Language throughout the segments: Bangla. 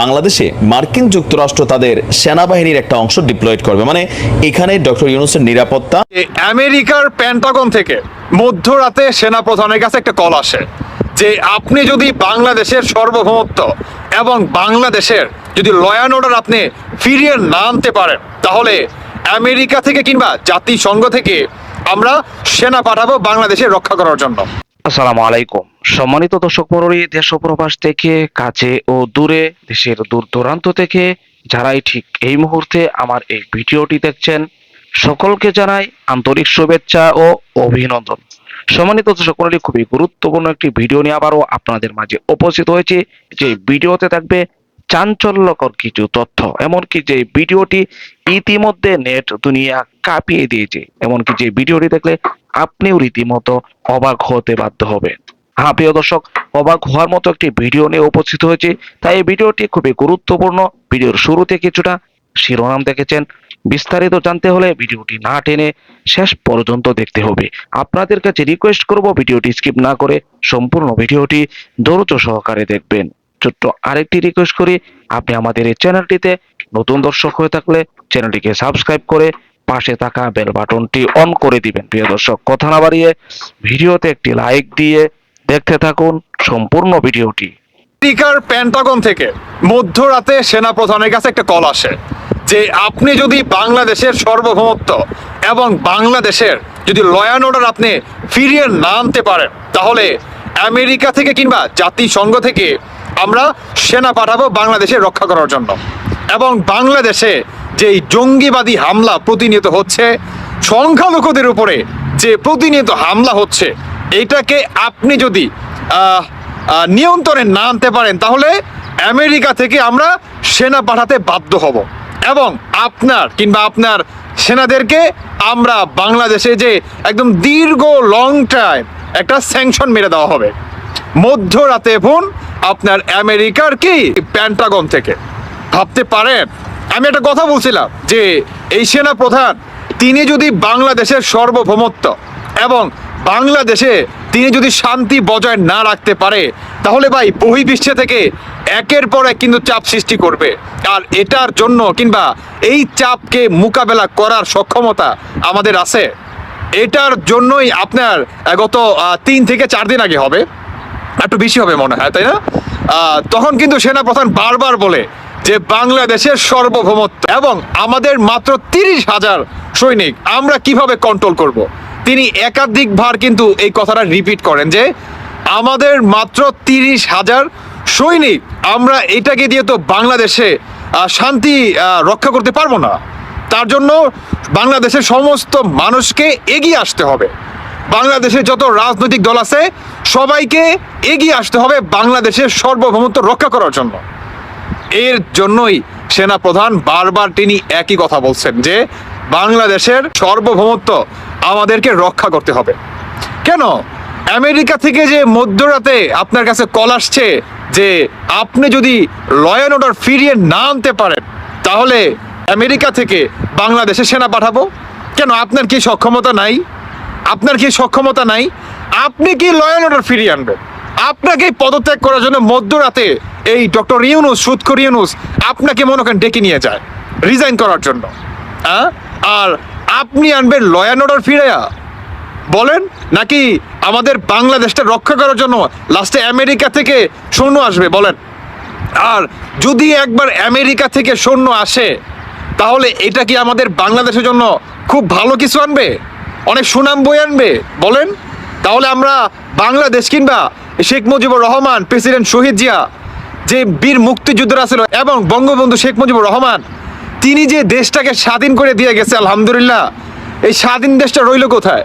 বাংলাদেশে মার্কিন যুক্তরাষ্ট্র তাদের সেনাবাহিনীর একটা অংশ ডিপ্লয়েড করবে। মানে এখানে ডক্টর ইউনুসের নিরাপত্তা। আমেরিকার প্যান্টাগন থেকে মধ্যরাতে সেনাপ্রধানের কাছে একটা কল আসে যে আপনি যদি বাংলাদেশের সার্বভৌমত্ব এবং বাংলাদেশের যদি লয়ান অর্ডার আপনি ফিরিয়ে না আনতে পারেন, তাহলে আমেরিকা থেকে কিংবা জাতিসংঘ থেকে আমরা সেনা পাঠাবো বাংলাদেশে রক্ষা করার জন্য। আসসালামু আলাইকুম। সম্মানিত দর্শক মণ্ডলী, দেশ প্রবাস থেকে, কাছে ও দূরে, দেশের দূর দূরান্ত থেকে যারাই ঠিক এই মুহূর্তে আমার এই ভিডিওটি দেখছেন, সকলকে জানাই আন্তরিক শুভেচ্ছা ও অভিনন্দন। সম্মানিত দর্শক মণ্ডলী, খুবই গুরুত্বপূর্ণ একটি ভিডিও নিয়ে আবারও আপনাদের মাঝে উপস্থিত হয়েছে। যে ভিডিওতে থাকবে চাঞ্চল্যকর কিছু তথ্য, এমনকি যে ভিডিওটি ইতিমধ্যে নেট দুনিয়া কাঁপিয়ে দিয়েছে, এমনকি যে ভিডিওটি দেখলে আপনিও রীতিমতো অবাক হতে বাধ্য হবেন। হ্যাঁ প্রিয় দর্শক, অবাক হওয়ার মতো একটি ভিডিও নিয়ে উপস্থিত হয়েছে, তাই এই ভিডিওটি খুবই গুরুত্বপূর্ণ। ভিডিওর শুরুতে কিছুটা শিরোনাম দেখেছেন। বিস্তারিত জানতে হলে ভিডিওটি না টেনে শেষ পর্যন্ত দেখতে হবে। আপনাদের কাছে রিকোয়েস্ট করব ভিডিওটি স্কিপ না করে সম্পূর্ণ ভিডিওটি ধৈর্য সহকারে দেখবেন। ছোট্ট আরেকটি রিকোয়েস্ট করি। আপনি আমাদের এই চ্যানেলটিতে নতুন দর্শক হয়ে থাকলে চ্যানেলটিকে সাবস্ক্রাইব করে পাশে থাকা বেল বাটনটি অন করে দিবেন। প্রিয় দর্শক, কথা না বাড়িয়ে ভিডিওতে একটি লাইক দিয়ে দেখতে থাকুন সম্পূর্ণ ভিডিওটি। আমেরিকার প্যান্টাগন থেকে মধ্যরাতে সেনাপ্রধানের কাছে একটা কল আসে যে আপনি যদি বাংলাদেশের সার্বভৌমত্ব এবং বাংলাদেশের যদি লয়ান অর্ডার আপনি ফিরিয়ে না আনতে পারেন, তাহলে আমেরিকা থেকে কিংবা জাতিসংঘ থেকে আমরা সেনা পাঠাবো বাংলাদেশে রক্ষা করার জন্য। এবং বাংলাদেশে যে জঙ্গিবাদী হামলা প্রতিনিয়ত হচ্ছে, সংখ্যালঘুদের উপরে যে প্রতিনিয়ত হামলা হচ্ছে, এইটাকে আপনি যদি নিয়ন্ত্রণে না আনতে পারেন, তাহলে আমেরিকা থেকে আমরা সেনা পাঠাতে বাধ্য হব। এবং আপনার কিংবা আপনার সেনাদেরকে আমরা বাংলাদেশে যে একদম দীর্ঘ লং টাইম একটা স্যাংশন মেরে দেওয়া হবে। মধ্যরাতে ফোন আপনার আমেরিকার কি? প্যান্টাগন থেকে। ভাবতে পারেন? আমি একটা কথা বলছিলাম যে এই সেনা প্রধান তিনি যদি বাংলাদেশের সার্বভৌমত্ব এবং বাংলাদেশে তিনি যদি শান্তি বজায় না রাখতে পারে, তাহলে ভাই বহির্বিশ্বে থেকে একের পর এক কিন্তু চাপ সৃষ্টি করবে। আর এটার জন্য কিংবা এই চাপকে মোকাবেলা করার সক্ষমতা আমাদের আছে। এটার জন্যই আপনার গত তিন থেকে চার দিন আগে হবে। একটু বেশি হবে মনে হয়, তাই না? তখন কিন্তু সেনাপ্রধান বারবার বলে যে বাংলাদেশের সার্বভৌমত্ব এবং আমাদের মাত্র তিরিশ হাজার সৈনিক, আমরা কীভাবে কন্ট্রোল করব। তিনি একাধিকবার কিন্তু এই কথাটা রিপিট করেন যে, আমাদের মাত্র তিরিশ হাজার সৈনিক, আমরা এটাকে দিয়ে তো বাংলাদেশে শান্তি রক্ষা করতে পারব না। তার জন্য বাংলাদেশের সমস্ত মানুষকে এগিয়ে আসতে হবে। বাংলাদেশের যত রাজনৈতিক দল আছে, সবাইকে এগিয়ে আসতে হবে বাংলাদেশের সার্বভৌমত্ব রক্ষা করার জন্য। এর জন্যই সেনা প্রধান বারবার তিনি একই কথা বলছেন যে, বাংলাদেশের সার্বভৌমত্ব আমাদেরকে রক্ষা করতে হবে। কেন? আমেরিকা থেকে যে মধ্যরাতে আপনার কাছে কল আসছে যে, আপনি যদি লয়ান অর্ডার ফিরিয়ে না আনতে পারেন, তাহলে আমেরিকা থেকে বাংলাদেশে সেনা পাঠাবো? কেন? আপনার কি সক্ষমতা নাই? আপনার কি সক্ষমতা নাই? আপনি কি লয়াল অর্ডার ফিরিয়ে আনবেন? আপনাকে পদত্যাগ করার জন্য মধ্যরাতে এই ডক্টর ইউনুস সুৎখর ইউনুস আপনাকে মনে করেন ডেকে নিয়ে যায় রিজাইন করার জন্য। হ্যাঁ? আর আপনি আনবেন লয়ান অর্ডার ফিরাইয়া। বলেন, নাকি আমাদের বাংলাদেশটা রক্ষা করার জন্য লাস্টে আমেরিকা থেকে সৈন্য আসবে? বলেন। আর যদি একবার আমেরিকা থেকে সৈন্য আসে, তাহলে এটা কি আমাদের বাংলাদেশের জন্য খুব ভালো কিছু আনবে? অনেক সুনাম বই আনবে, বলেন। তাহলে আমরা বাংলাদেশ কিংবা শেখ মুজিবুর রহমান, প্রেসিডেন্ট শহীদ জিয়া, যে বীর মুক্তিযোদ্ধারা ছিল এবং বঙ্গবন্ধু শেখ মুজিবুর রহমান, তিনি যে দেশটাকে স্বাধীন করে দিয়ে গেছে, আলহামদুলিল্লাহ, এই স্বাধীন দেশটা রইল কোথায়?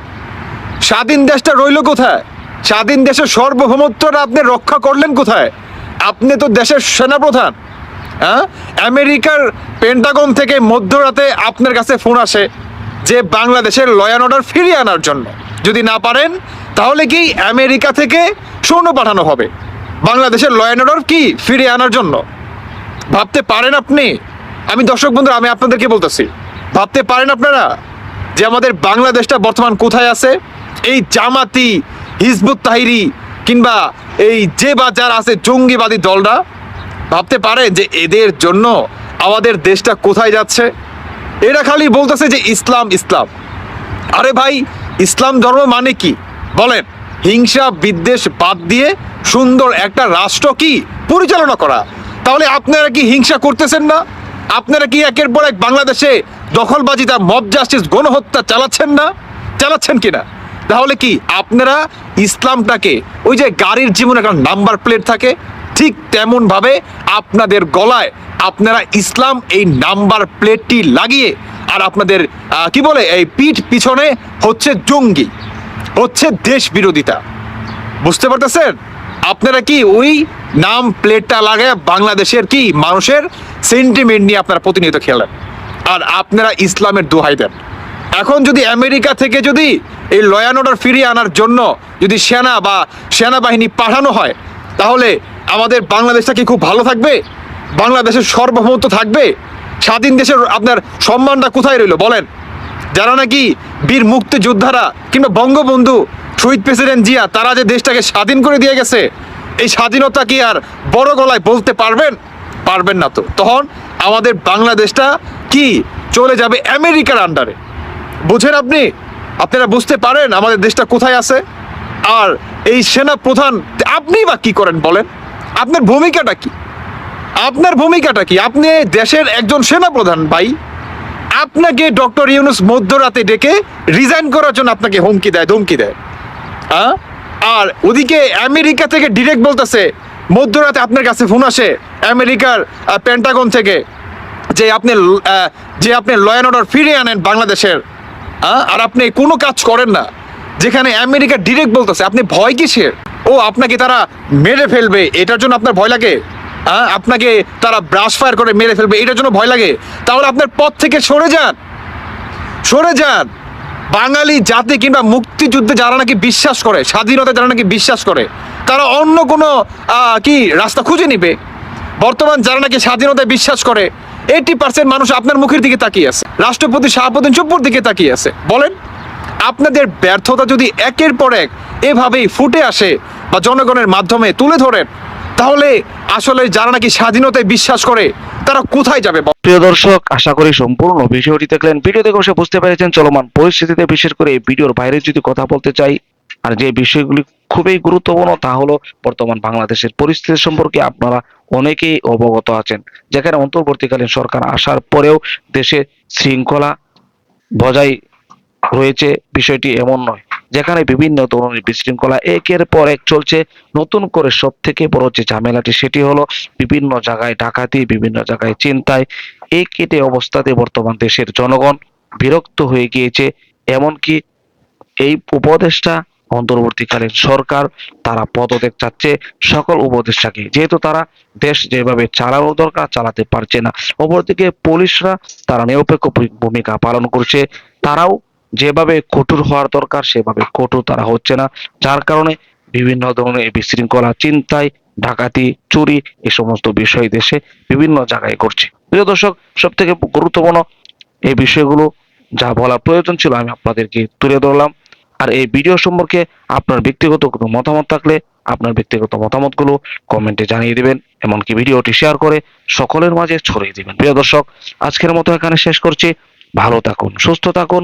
স্বাধীন দেশটা রইল কোথায়? স্বাধীন দেশের সার্বভৌমত্বটা আপনি রক্ষা করলেন কোথায়? আপনি তো দেশের সেনাপ্রধান হ্যাঁ? আমেরিকার পেন্টাগন থেকে মধ্যরাতে আপনার কাছে ফোন আসে। যে বাংলাদেশের লয়ান অর্ডার ফিরিয়ে আনার জন্য। যদি না পারেন, তাহলে কি আমেরিকা থেকে সৈন্য পাঠানো হবে? বাংলাদেশের লয়ান অর্ডার কি ফিরিয়ে আনার জন্য? ভাবতে পারেন আপনি? আমি দর্শক বন্ধু আমি আপনাদেরকে বলতেছি। ভাবতে পারেন আপনারা যে আমাদের বাংলাদেশটা বর্তমান কোথায় আছে? এই জামাতি হিজবুত তাহিরি কিংবা এই যে বা যারা আছে জঙ্গিবাদী দলরা, ভাবতে পারে যে এদের জন্য আমাদের দেশটা কোথায় যাচ্ছে? এরা খালি বলতেছে যে ইসলাম ইসলাম। আরে ভাই, ইসলাম ধর্ম মানে কি? বলেন, হিংসা, বিদ্বেষ বাদ দিয়ে সুন্দর একটা রাষ্ট্র কি? পরিচালনা করা। তাহলে আপনারা কি হিংসা করতেছেন না? আপনারা কি একের পর এক বাংলাদেশে দখলবাজিতা মব জাস্টিস গণহত্যা চালাচ্ছেন না? চালাচ্ছেন কিনা? তাহলে কি আপনারা ইসলামটাকে ওই যে গাড়ির জীবনে একটা নাম্বার প্লেট থাকে ঠিক তেমন ভাবে আপনাদের গলায় আপনারা ইসলাম এই নাম্বার প্লেটটি লাগিয়ে আর আপনাদের কি বলে, এই পিঠ পিছনে হচ্ছে জঙ্গি, হচ্ছে দেশ বিরোধিতা। বুঝতে পারতেছেন? আপনারা কি ওই নাম প্লেটটা লাগায় বাংলাদেশের কি মানুষের সেন্টিমেন্ট নিয়ে আপনারা প্রতিনিয়ত খেলেন? আর আপনারা ইসলামের দোহাই দেন। এখন যদি আমেরিকা থেকে যদি এই লয়ান অর্ডার ফিরিয়ে আনার জন্য যদি সেনা বা সেনাবাহিনী পাঠানো হয়, তাহলে আমাদের বাংলাদেশটা কি খুব ভালো থাকবে? বাংলাদেশের সার্বভৌমত্ব থাকবে? স্বাধীন দেশের আপনার সম্মানটা কোথায় রইল? বলেন। যারা নাকি বীর মুক্তিযোদ্ধারা কিংবা বঙ্গবন্ধু, শহীদ প্রেসিডেন্ট জিয়া, তারা যে দেশটাকে স্বাধীন করে দিয়ে গেছে, এই স্বাধীনতা কি আর বড় গলায় বলতে পারবেন? পারবেন না তো। তখন আমাদের বাংলাদেশটা কি চলে যাবে আমেরিকার আন্ডারে? বুঝেন আপনি? আপনারা বুঝতে পারেন আমাদের দেশটা কোথায় আছে? আর এই সেনা প্রধান আপনি বা কি করেন বলেন? আপনার ভূমিকাটা কি? আপনার ভূমিকাটা কি? আপনি দেশের একজন সেনা প্রধান ভাই, আপনাকে ডক্টর ইউনুস মধ্যরাতে ডেকে রিজাইন করার জন্য আপনাকে হুমকি দেয়, ধমকি দেয়। হ্যাঁ? আর ওদিকে আমেরিকা থেকে ডিরেক্ট বলতেছে, মধ্যরাতে আপনার কাছে ফোন আসে, আমেরিকার পেন্টাগন থেকে যে আপনি যে আপনি লয়ান অর্ডার ফিরিয়ে আনেন বাংলাদেশের। হ্যাঁ? আর আপনি কোনো কাজ করেন না। যেখানে আমেরিকা ডিরেক্ট বলতেছে, আপনি ভয় কিসের? ও, আপনাকে তারা মেরে ফেলবে। এটার জন্য আপনার ভয় লাগে? হ্যাঁ আপনাকে তারা ব্রাশ ফায়ার করে মেরে ফেলবে। এটার জন্য ভয় লাগে। তাহলে আপনার পথ থেকে সরে যান। সরে যান। বাঙালি জাতি কিংবা মুক্তিযুদ্ধে যারা নাকি বিশ্বাস করে, স্বাধীনতা যারা নাকি বিশ্বাস করে, তারা অন্য কোনো কি, রাস্তা খুঁজে নিবে। বর্তমান যারা নাকি স্বাধীনতায় বিশ্বাস করে এইটি পার্সেন্ট মানুষ আপনার মুখের দিকে তাকিয়ে আছে। রাষ্ট্রপতি শাহাবুদ্দিন চুপ্পুর দিকে তাকিয়ে আছে। বলেন, আপনাদের ব্যর্থতা যদি একের পর এক এভাবেই ফুটে আসে বা জনগণের মাধ্যমে তুলে ধরেন, তাহলে আসলে যারা নাকি স্বাধীনতায় বিশ্বাস করে, তারা কোথায় যাবে? প্রিয় দর্শক, আশা করি সম্পূর্ণ বিষয়টি দেখলেন। ভিডিও দেখে অবশ্যই বুঝতে পেরেছেন চলমান পরিস্থিতিতে বিশেষ করে এই ভিডিওর বাইরে যদি কথা বলতে চাই, আর যে বিষয়গুলি খুবই গুরুত্বপূর্ণ, তা হলো বর্তমান বাংলাদেশের পরিস্থিতি সম্পর্কে আপনারা অনেকেই অবগত আছেন, যেখানে অন্তর্বর্তীকালীন সরকার আসার পরেও দেশে শৃঙ্খলা বজায় রয়েছে। বিষয়টি এমন নয়। যেখানে বিভিন্ন ধরনের বিশৃঙ্খলা একের পর এক চলছে। নতুন করে সব থেকে বড় যে ঝামেলাটি, সেটি হলো বিভিন্ন জায়গায় ডাকাতি, বিভিন্ন জায়গায় চিন্তায় এই কেটে অবস্থাতে বর্তমান দেশের জনগণ বিরক্ত হয়ে গিয়েছে। এমনকি এই উপদেশটা অন্তর্বর্তীকালীন সরকার, তারা পদত্যাগ চাচ্ছে সকল উপদেষ্টাকে। যেহেতু তারা দেশ যেভাবে চালানো দরকার, চালাতে পারছে না। অপরদিকে পুলিশরা তারা নিরপেক্ষ ভূমিকা পালন করছে। তারাও যেভাবে কঠোর হওয়ার দরকার, সেভাবে কঠোর তারা হচ্ছে না। যার কারণে বিভিন্ন ধরনের বিশৃঙ্খলা, চিন্তায়, ডাকাতি, চুরি এই সমস্ত বিষয় দেশে বিভিন্ন জায়গায় করছে প্রিয় দর্শক সব থেকে গুরুত্বপূর্ণ এই বিষয়গুলো যা বলা প্রয়োজন ছিল আমি আপনাদেরকে তুলে ধরলাম। আর এই ভিডিও সম্পর্কে আপনার ব্যক্তিগত কোনো মতামত থাকলে আপনার ব্যক্তিগত মতামতগুলো কমেন্টে জানিয়ে দিবেন, এমনকি ভিডিওটি শেয়ার করে সকলের মাঝে ছড়িয়ে দিবেন। প্রিয় দর্শক, আজকের মতো এখানে শেষ করছি। ভালো থাকুন, সুস্থ থাকুন।